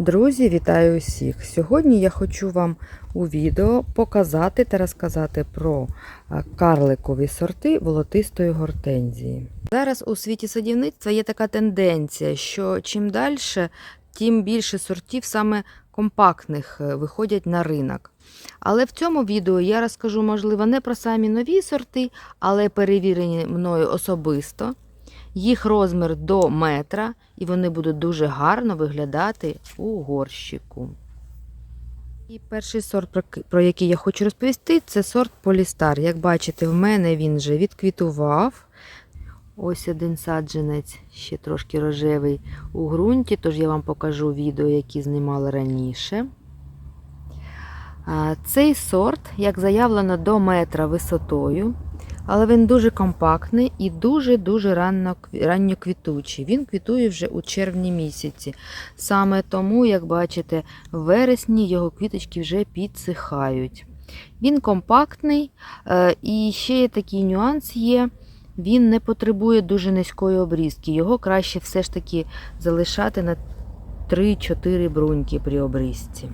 Друзі, вітаю усіх! Сьогодні я хочу вам у відео показати та розказати про е, карликові сорти волотистої гортензії. Зараз у світі садівництва є така тенденція, що чим далі, тим більше сортів саме компактних е, виходять на ринок. Але в цьому відео я розкажу, можливо, не про самі нові сорти, але перевірені мною особисто. Їх розмір до метра, і вони будуть дуже гарно виглядати у горщику. І перший сорт, про який я хочу розповісти, це сорт Полістар. Як бачите, в мене він вже відквітував. Ось один саджанець, ще трошки рожевий у ґрунті, тож я вам покажу відео, які знімала раніше. Цей сорт, як заявлено, до метра висотою, але він дуже компактний і дуже-дуже рано, ранньоквітучий. Він квітує вже у червні місяці. Саме тому, як бачите, в вересні його квіточки вже підсихають. Він компактний, е, і ще є такий нюанс є. Він не потребує дуже низької обрізки. Його краще все ж таки залишати на 3-4 бруньки при обрізці.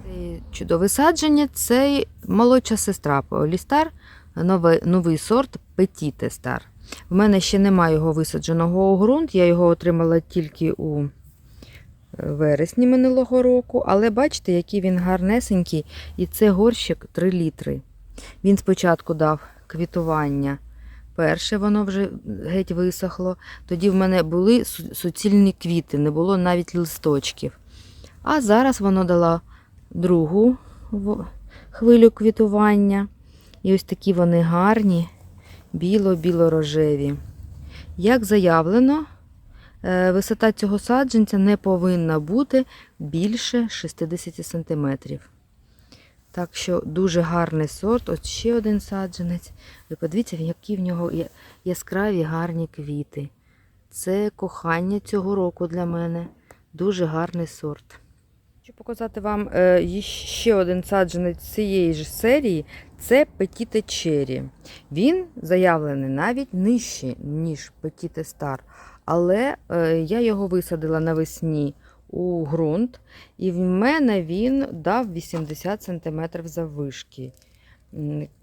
Чудове садження це молодша сестра Полістар, новий, новий сорт Петіте Стар. В мене ще немає його висадженого у ґрунт, я його отримала тільки у е, вересні минулого року, але бачите, який він гарнесенький, і це горщик 3 літри. Він спочатку дав квітування. Перше воно вже геть висохло. Тоді в мене були суцільні квіти, не було навіть листочків. А зараз воно дало другу хвилю квітування. І ось такі вони гарні, біло-біло-рожеві. Як заявлено, е, висота цього саджанця не повинна бути більше 60 см. Так що дуже гарний сорт. Ось ще один саджанець. Ви подивіться, які в нього яскраві гарні квіти. Це кохання цього року для мене. Дуже гарний сорт. Хочу показати вам е, ще один саджанець цієї ж серії. Це Petite Cherry. Він заявлений навіть нижче, ніж Petite Star. Але е, я його висадила навесні у ґрунт, і в мене він дав 80 см заввишки.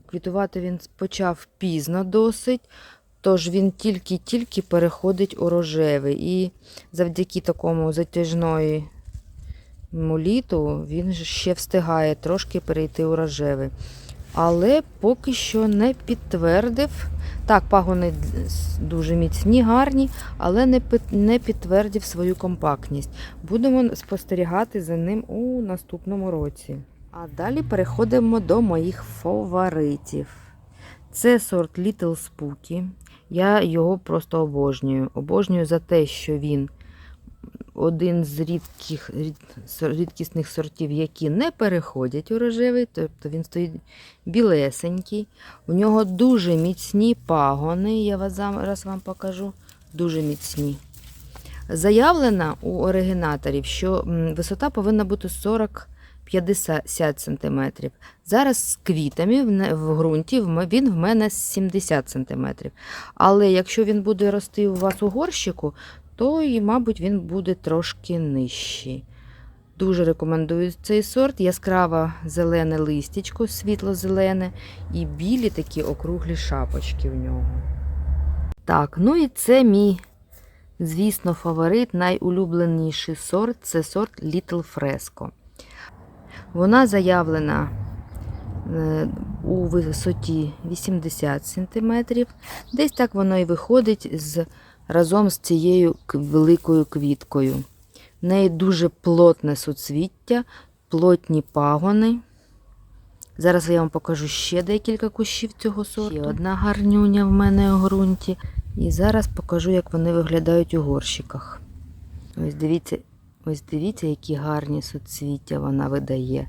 Квітувати він почав пізно досить, тож він тільки-тільки переходить у рожевий. І завдяки такому затяжної літу він ще встигає трошки перейти у рожевий. Але поки що не підтвердив. Так, пагони дуже міцні, гарні, але не, підтвердив свою компактність. Будемо спостерігати за ним у наступному році. А далі переходимо до моїх фаворитів. Це сорт Little Spooky. Я його просто обожнюю. Обожнюю за те, що він один з рідких, рідкісних сортів, які не переходять у рожевий, тобто він стоїть білесенький. У нього дуже міцні пагони, я вас зараз вам покажу. Дуже міцні. Заявлено у оригінаторів, що висота повинна бути 40-50 см. Зараз з квітами в ґрунті він в мене 70 см. Але якщо він буде рости у вас у горщику, то, і, мабуть, він буде трошки нижчий. Дуже рекомендую цей сорт. Яскраво зелене листячко, світло-зелене, і білі такі округлі шапочки в нього. Так, ну і це мій, звісно, фаворит, найулюбленіший сорт це сорт Little Fresco. Вона заявлена е, у висоті 80 см. Десь так воно і виходить з разом з цією великою квіткою. В неї дуже плотне суцвіття, плотні пагони. Зараз я вам покажу ще декілька кущів цього сорту. Ще одна гарнюня в мене у ґрунті. І зараз покажу, як вони виглядають у горщиках. Ось дивіться, ось дивіться, які гарні суцвіття вона видає.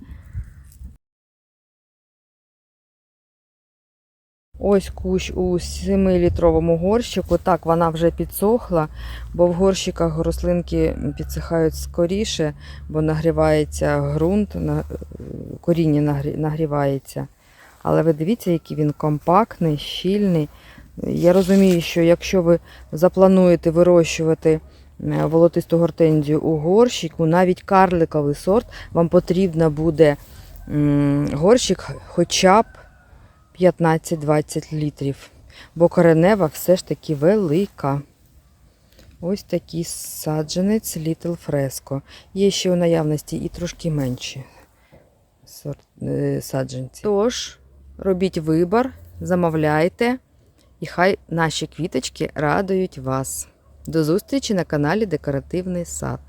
Ось кущ у 7-літровому горщику. Так, вона вже підсохла, бо в горщиках рослинки підсихають скоріше, бо нагрівається ґрунт, коріння нагрівається. Але ви дивіться, який він компактний, щільний. Я розумію, що якщо ви заплануєте вирощувати е, волотисту гортензію у горщику, навіть карликовий сорт, вам потрібно буде горщик хоча б 15-20 літрів, бо коренева все ж таки велика. Ось такий саджанець Little Fresco. Є ще у наявності і трошки менші е, саджанці. Тож, робіть вибір, замовляйте, і хай наші квіточки радують вас. До зустрічі на каналі Декоративний сад.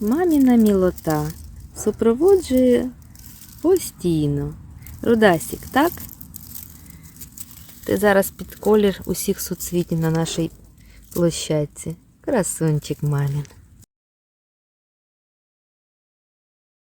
Маміна мілота супроводжує постійно. Рудасік, так? Ти зараз під колір усіх суцвітів на нашій площадці. Красунчик мамін.